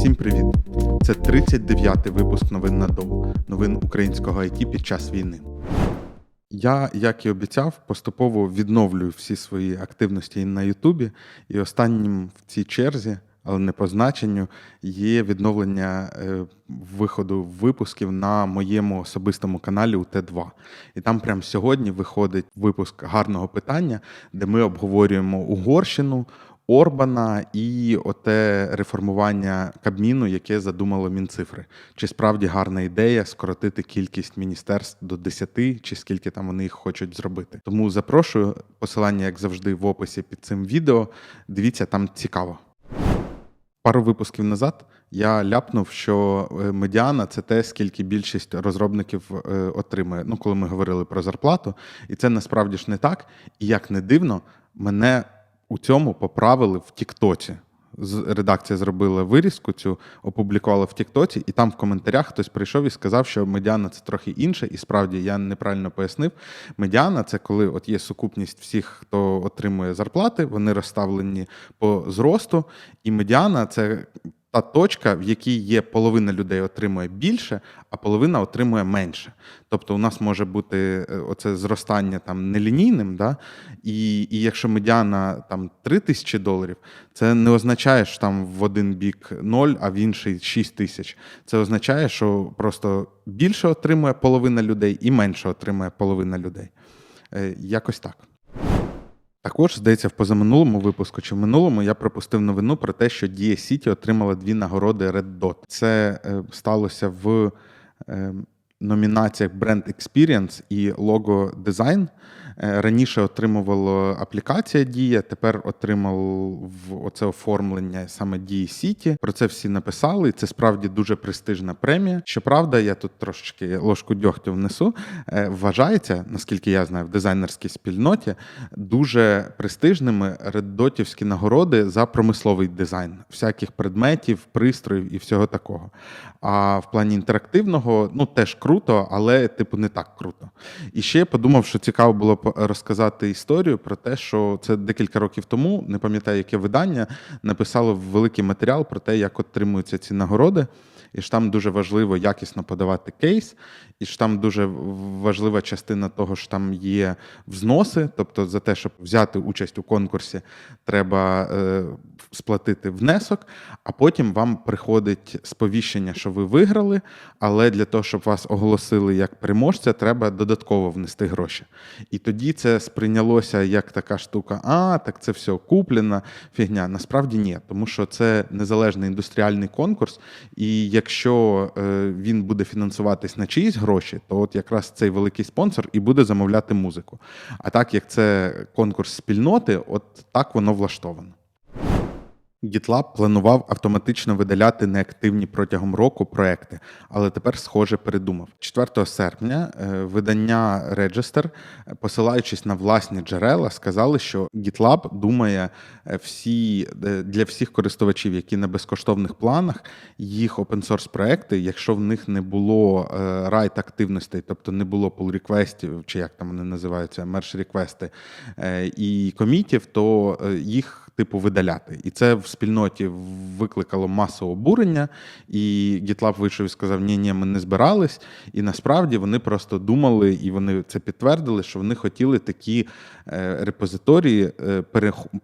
Всім привіт! Це 39-й випуск новин на доу, новин українського IT під час війни. Я, як і обіцяв, поступово відновлюю всі свої активності на Ютубі, і останнім в цій черзі, але не по значенню, є відновлення е, виходу випусків на моєму особистому каналі у Т2. І там прямо сьогодні виходить випуск гарного питання, де ми обговорюємо Угорщину. Орбана і оте реформування Кабміну, яке задумало Мінцифри. Чи справді гарна ідея скоротити кількість міністерств до 10, чи скільки там вони їх хочуть зробити? Тому запрошую посилання, як завжди, в описі під цим відео. Дивіться, там цікаво. Пару випусків назад я ляпнув, що е, медіана це те, скільки більшість розробників е, отримує. Ну, коли ми говорили про зарплату, і це насправді ж не так. І як не дивно, мене у цьому поправили в Тіктоці. Редакція зробила вирізку цю, опублікувала в Тіктоці, і там в коментарях хтось прийшов і сказав, що медіана це трохи інше, і справді я неправильно пояснив. Медіана це коли от є сукупність всіх, хто отримує зарплати, вони розставлені по зросту, і медіана це та точка, в якій є половина людей отримує більше, а половина отримує менше. Тобто у нас може бути е, оце зростання там нелінійним, да? і, і якщо медіана там 3 тисячі доларів, це не означає, що там в один бік 0, а в інший 6 тисяч. Це означає, що просто більше отримує половина людей і менше отримує половина людей. Е, Якось так. Також, здається, в позаминулому випуску чи в минулому я пропустив новину про те, що Дія Сіті отримала дві нагороди Red Dot. Це е, сталося в е, номінаціях Brand Experience і Logo Design. Е, Раніше отримувала аплікація Дія, тепер отримав оце оформлення саме Дії Сіті. Про це всі написали. і Це справді дуже престижна премія. Щоправда, я тут трошечки ложку дьогтю внесу. Е, Вважається, наскільки я знаю, в дизайнерській спільноті дуже престижними реддотівські нагороди за промисловий дизайн, всяких предметів, пристроїв і всього такого. А в плані інтерактивного, ну теж круто, але типу не так круто. І ще я подумав, що цікаво було б розказати історію про те, що це декілька років тому, не пам'ятаю, яке видання, написало великий матеріал про те, як отримуються ці нагороди. І ж там дуже важливо якісно подавати кейс, і ж там дуже важлива частина того, що там є взноси. Тобто, за те, щоб взяти участь у конкурсі, треба е, сплатити внесок, а потім вам приходить сповіщення, що ви виграли. Але для того, щоб вас оголосили як переможця, треба додатково внести гроші. І тоді це сприйнялося як така штука: а, так це все куплена фігня. Насправді ні, тому що це незалежний індустріальний конкурс, і якщо е, він буде фінансуватись на чиїсь гроші, то от якраз цей великий спонсор і буде замовляти музику. А так як це конкурс спільноти, от так воно влаштовано. GitLab планував автоматично видаляти неактивні протягом року проекти, але тепер, схоже, передумав. 4 серпня е, видання Register, е, посилаючись на власні джерела, сказали, що GitLab думає е, всі для всіх користувачів, які на безкоштовних планах, їх open-source проекти, якщо в них не було райт активностей, тобто не було pull реквестів чи як там вони називаються, мерж реквести і комітів, то їх типу видаляти. І це в спільноті викликало масу обурення. І GitLab вийшов і сказав: ні, ні, ми не збирались. І насправді вони просто думали, і вони це підтвердили, що вони хотіли такі е, репозиторії е,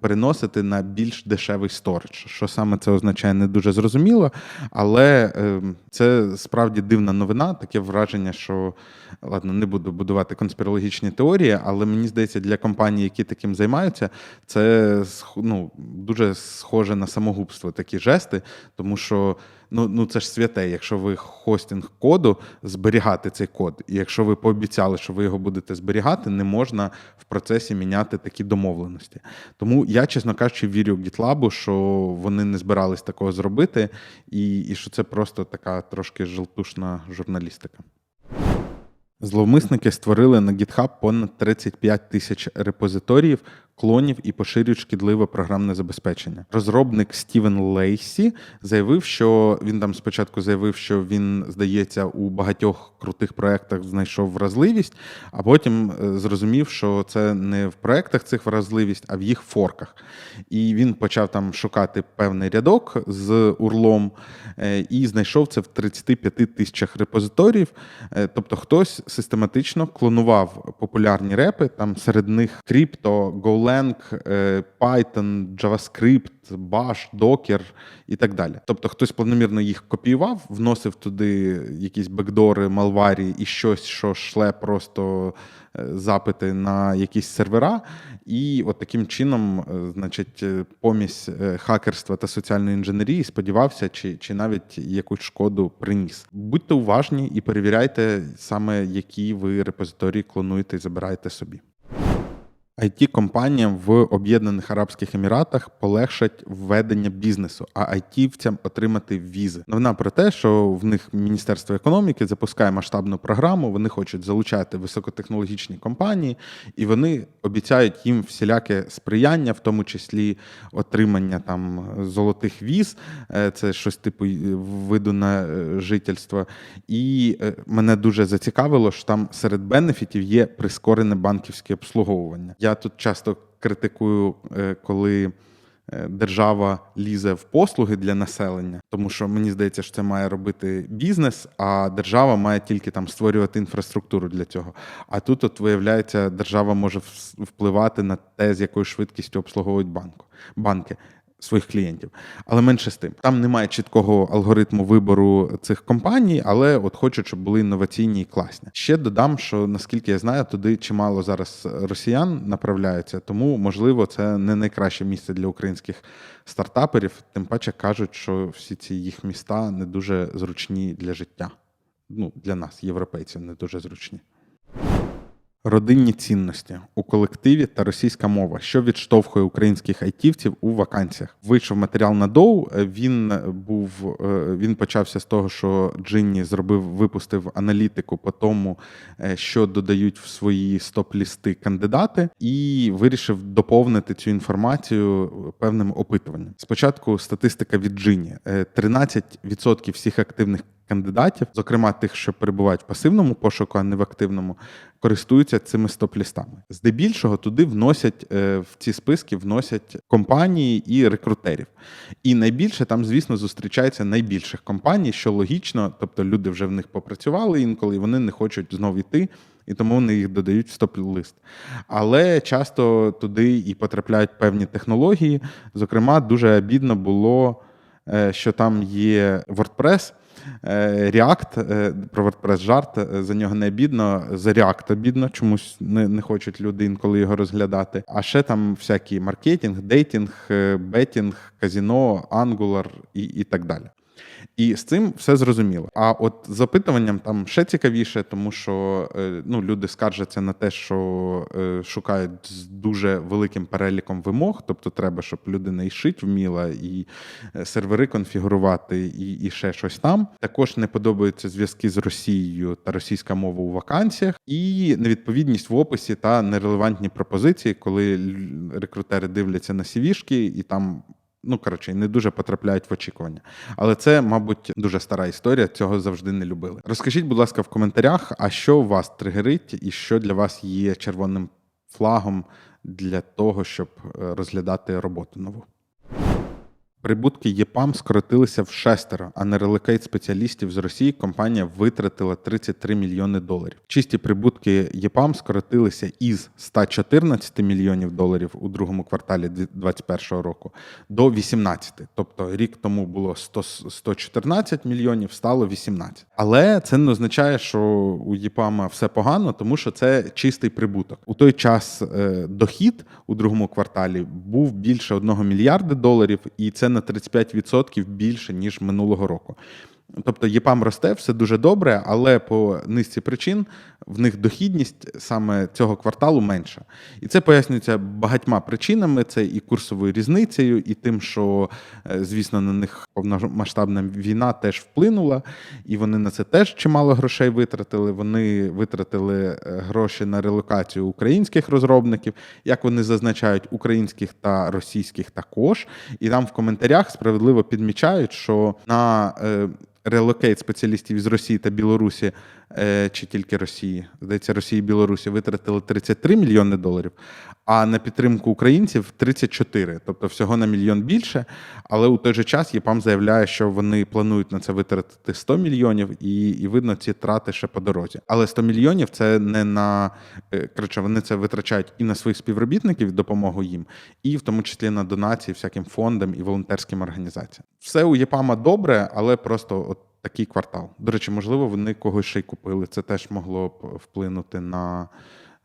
переносити на більш дешевий сторидж. Що саме це означає, не дуже зрозуміло, але е, це справді дивна новина. Таке враження, що ладно, не буду будувати конспірологічні теорії, але мені здається, для компаній, які таким займаються, це ну, дуже схоже на самогубство такі жести, тому що ну, ну це ж святе. Якщо ви хостинг коду, зберігати цей код. І якщо ви пообіцяли, що ви його будете зберігати, не можна в процесі міняти такі домовленості. Тому я, чесно кажучи, вірю GitLab, що вони не збирались такого зробити, і, і що це просто така трошки желтушна журналістика. Зловмисники створили на GitHub понад 35 тисяч репозиторіїв клонів і поширюють шкідливе програмне забезпечення. Розробник Стівен Лейсі заявив, що він там спочатку заявив, що він здається у багатьох крутих проектах знайшов вразливість, а потім е, зрозумів, що це не в проектах цих вразливість, а в їх форках. І він почав там шукати певний рядок з урлом е, і знайшов це в 35 тисячах репозиторіїв. Е, Тобто хтось систематично клонував популярні репи, там серед них Crypto, Golang, е, Python, JavaScript, Bash, Docker і так далі. Тобто хтось планомірно їх копіював, вносив туди якісь бекдори, малварі і щось, що шле просто е, запити на якісь сервера. І от таким чином, е, значить, помість хакерства та соціальної інженерії сподівався, чи, чи навіть якусь шкоду приніс. Будьте уважні і перевіряйте саме, які ви репозиторії клонуєте і забираєте собі. IT-компаніям в Об'єднаних Арабських Еміратах полегшать введення бізнесу, а айтівцям отримати візи. Новина про те, що в них Міністерство економіки запускає масштабну програму. Вони хочуть залучати високотехнологічні компанії, і вони обіцяють їм всіляке сприяння, в тому числі отримання там золотих віз. Е, Це щось типу виду на е, жительство. І е, мене дуже зацікавило, що там серед бенефітів є прискорене банківське обслуговування. Я тут часто критикую, е, коли е, держава лізе в послуги для населення, тому що мені здається, що це має робити бізнес, а держава має тільки там створювати інфраструктуру для цього. А тут, от виявляється, держава може впливати на те, з якою швидкістю обслуговують банку банки. Своїх клієнтів, але менше з тим. Там немає чіткого алгоритму вибору цих компаній, але от хочуть, щоб були інноваційні і класні. Ще додам, що наскільки я знаю, туди чимало зараз росіян направляються, тому можливо це не найкраще місце для українських стартаперів. Тим паче кажуть, що всі ці їх міста не дуже зручні для життя. Ну для нас, європейців, не дуже зручні. Родинні цінності у колективі та російська мова, що відштовхує українських айтівців у вакансіях. Вийшов матеріал на доу. Він був е, він почався з того, що Джинні зробив, випустив аналітику по тому, е, що додають в свої стоп-лісти кандидати, і вирішив доповнити цю інформацію певним опитуванням. Спочатку статистика від Джині: Е, 13% всіх активних кандидатів, зокрема тих, що перебувають в пасивному пошуку, а не в активному, користуються цими стоп-лістами. Здебільшого туди вносять е, в ці списки вносять компанії і рекрутерів. І найбільше там, звісно, зустрічається найбільших компаній, що логічно, тобто люди вже в них попрацювали інколи, і вони не хочуть знову йти. І тому вони їх додають в стоп-лист. Але часто туди і потрапляють певні технології. Зокрема, дуже обідно було, е, що там є WordPress, React, е, про WordPress жарт, е, за нього не бідно, за React бідно, чомусь не, не хочуть люди інколи його розглядати. А ще там всякі маркетинг, дейтинг, е, бетінг, казіно, Angular і, і так далі. І з цим все зрозуміло. А от запитуванням там ще цікавіше, тому що е, ну, люди скаржаться на те, що е, шукають з дуже великим переліком вимог, тобто треба, щоб людина і шить вміла, і е, сервери конфігурувати, і, і ще щось там. Також не подобаються зв'язки з Росією та російська мова у вакансіях, і невідповідність в описі та нерелевантні пропозиції, коли рекрутери дивляться на сівішки і там. Ну, коротше, не дуже потрапляють в очікування. Але це, мабуть, дуже стара історія. Цього завжди не любили. Розкажіть, будь ласка, в коментарях, а що вас тригерить, і що для вас є червоним флагом для того, щоб е, розглядати роботу нову. Прибутки ЄПАМ скоротилися в шестеро, а на релокейт спеціалістів з Росії компанія витратила 33 мільйони доларів. Чисті прибутки ЄПАМ скоротилися із 114 мільйонів доларів у другому кварталі 2021 року до 18. Тобто рік тому було 100, 114 мільйонів, стало 18. Але це не означає, що у ЄПАМа все погано, тому що це чистий прибуток. У той час е, дохід у другому кварталі був більше 1 мільярда доларів, і це на 35% більше ніж минулого року. Тобто ЄПАМ росте, все дуже добре, але по низці причин в них дохідність саме цього кварталу менша. І це пояснюється багатьма причинами: це і курсовою різницею, і тим, що, е, звісно, на них повномасштабна війна теж вплинула, і вони на це теж чимало грошей витратили. Вони витратили е, гроші на релокацію українських розробників, як вони зазначають, українських та російських також. І там в коментарях справедливо підмічають, що на е, релокейт спеціалістів з Росії та Білорусі, чи тільки Росії, здається, Росії і Білорусі витратили 33 мільйони доларів, а на підтримку українців 34, тобто всього на мільйон більше. Але у той же час ЄПАМ заявляє, що вони планують на це витратити 100 мільйонів, і, і видно ці трати ще по дорозі. Але 100 мільйонів це не на е, коротше, вони це витрачають і на своїх співробітників допомогу їм, і в тому числі на донації всяким фондам і волонтерським організаціям. Все у ЄПАМа добре, але просто от такий квартал. До речі, можливо, вони когось ще й купили. Це теж могло б вплинути на,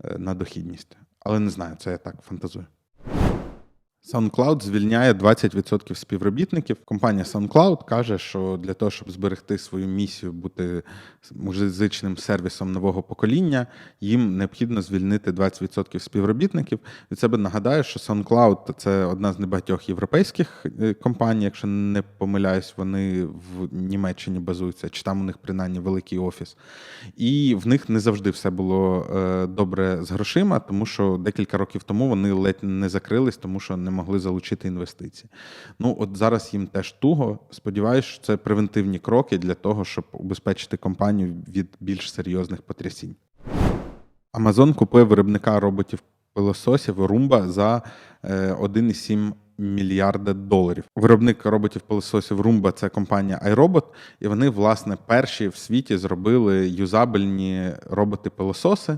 е, на дохідність. Але не знаю, це я так фантазую. SoundCloud звільняє 20% співробітників. Компанія SoundCloud каже, що для того, щоб зберегти свою місію, бути музичним сервісом нового покоління, їм необхідно звільнити 20% співробітників. Від себе нагадаю, що SoundCloud – це одна з небагатьох європейських е, компаній. Якщо не помиляюсь, вони в Німеччині базуються, чи там у них принаймні великий офіс. І в них не завжди все було е, добре з грошима, тому що декілька років тому вони ледь не закрились, тому що не могли залучити інвестиції. Ну от зараз їм теж туго. Сподіваюсь, що це превентивні кроки для того, щоб убезпечити компанію від більш серйозних потрясінь. Amazon купив виробника роботів пилососів Roomba за е, 1,7 мільярда доларів. Виробник роботів пилососів Roomba – це компанія iRobot, і вони, власне, перші в світі зробили юзабельні роботи-пилососи.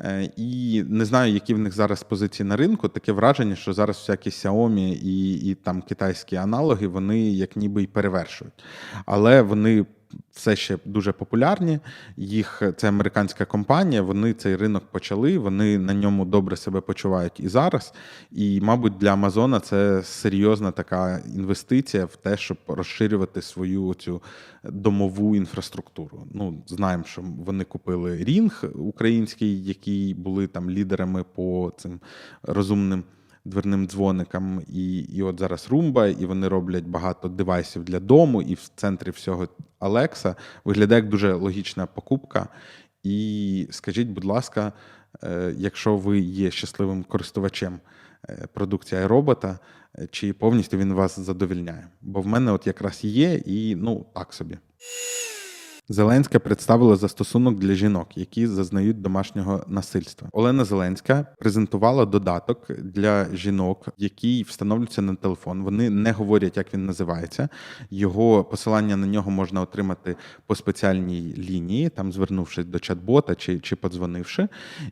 Е, І не знаю, які в них зараз позиції на ринку. Таке враження, що зараз всякі Xiaomi і, і там китайські аналоги вони як ніби й перевершують. Але вони все ще дуже популярні. Їх це американська компанія. Вони цей ринок почали. Вони на ньому добре себе почувають і зараз. І, мабуть, для Амазона це серйозна така інвестиція в те, щоб розширювати свою цю домову інфраструктуру. Ну, знаємо, що вони купили Рінг український, які були там лідерами по цим розумним дверним дзвоникам, і, і от зараз Румба, і вони роблять багато девайсів для дому, і в центрі всього Алекса виглядає як дуже логічна покупка. І скажіть, будь ласка, е, якщо ви є щасливим користувачем е, продукції робота, чи повністю він вас задовільняє? Бо в мене от якраз є, і ну так собі. Зеленська представила застосунок для жінок, які зазнають домашнього насильства. Олена Зеленська презентувала додаток для жінок, який встановлюється на телефон. Вони не говорять, як він називається. Його посилання на нього можна отримати по спеціальній лінії, там звернувшись до чат-бота чи, чи подзвонивши.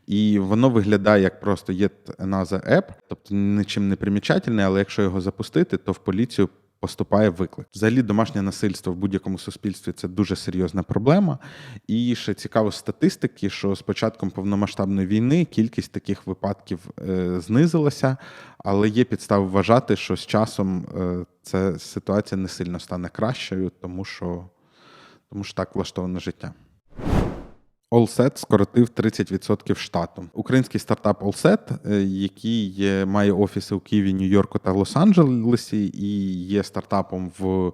І воно виглядає як просто є another app, тобто нічим не примічательне, але якщо його запустити, то в поліцію поступає виклик. Взагалі, домашнє насильство в будь-якому суспільстві це дуже серйозна проблема. І ще цікаво статистики, що з початком повномасштабної війни кількість таких випадків е, знизилася, але є підстави вважати, що з часом е, ця ситуація не сильно стане кращою, тому що, тому що так влаштоване життя. Allset скоротив 30% штату. Український стартап Allset, е, який має офіси у Києві, Нью-Йорку та Лос-Анджелесі, і є стартапом в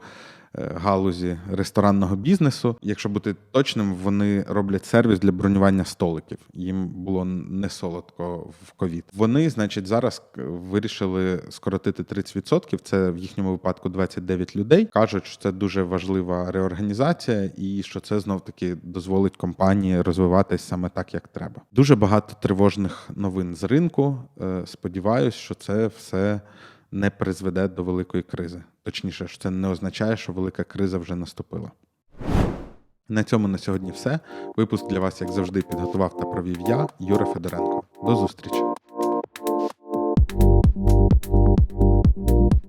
галузі ресторанного бізнесу. Якщо бути точним, вони роблять сервіс для бронювання столиків. Їм було не солодко в ковід. Вони, значить, зараз вирішили скоротити 30%. Це в їхньому випадку 29 людей. кажуть, що це дуже важлива реорганізація, і що це знов таки дозволить компанії розвиватись саме так, як треба. Дуже багато тривожних новин з ринку. Е, Сподіваюсь, що це все не призведе до великої кризи. Точніше, що це не означає, що велика криза вже наступила. На цьому на сьогодні все. Випуск для вас, як завжди, підготував та провів я, Юра Федоренко. До зустрічі!